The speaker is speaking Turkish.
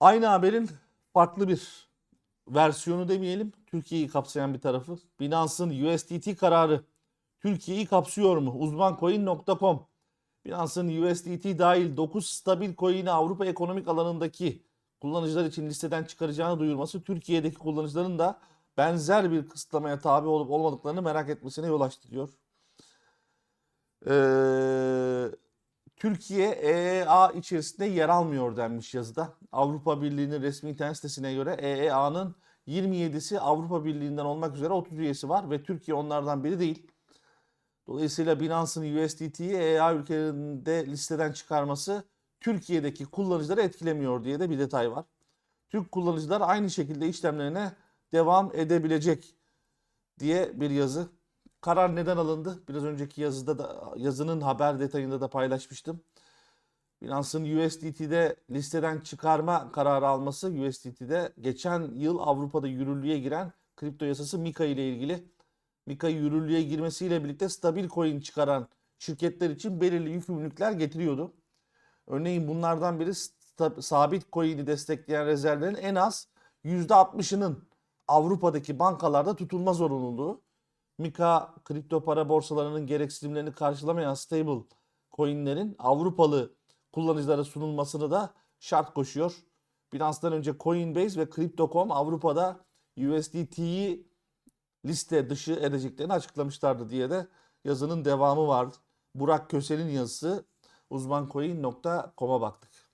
Aynı haberin farklı bir versiyonu demeyelim. Türkiye'yi kapsayan bir tarafı. Binance'ın USDT kararı Türkiye'yi kapsıyor mu? Uzmancoin.com Binance'ın USDT dahil 9 stabil coin'i Avrupa ekonomik alanındaki kullanıcılar için listeden çıkaracağını duyurması Türkiye'deki kullanıcıların da benzer bir kısıtlamaya tabi olup olmadıklarını merak etmesine yol açtı diyor. Ee, Türkiye EEA içerisinde yer almıyor denmiş yazıda. Avrupa Birliği'nin resmi internet sitesine göre EEA'nın 27'si Avrupa Birliği'nden olmak üzere 30 üyesi var ve Türkiye onlardan biri değil. Dolayısıyla Binance'ın USDT'yi EEA ülkelerinde listeden çıkarması Türkiye'deki kullanıcıları etkilemiyor diye de bir detay var. Türk kullanıcılar aynı şekilde işlemlerine devam edebilecek diye bir yazı. Karar neden alındı? Biraz önceki yazıda da yazının haber detayında da paylaşmıştım. Binance'ın USDT'de listeden çıkarma kararı alması USDT'de geçen yıl Avrupa'da yürürlüğe giren kripto yasası MiCA ile ilgili. MiCA yürürlüğe girmesiyle birlikte stabil coin çıkaran şirketler için belirli yükümlülükler getiriyordu. Örneğin bunlardan biri sabit coin'i destekleyen rezervlerin en az %60'ının Avrupa'daki bankalarda tutulma zorunluluğu. Mika kripto para borsalarının gereksinimlerini karşılamayan stable coinlerin Avrupalı kullanıcılara sunulmasını da şart koşuyor. Binance'dan önce Coinbase ve Crypto.com Avrupa'da USDT'yi liste dışı edeceklerini açıklamışlardı diye de yazının devamı var. Burak Köse'nin yazısı uzmancoin.com'a baktık.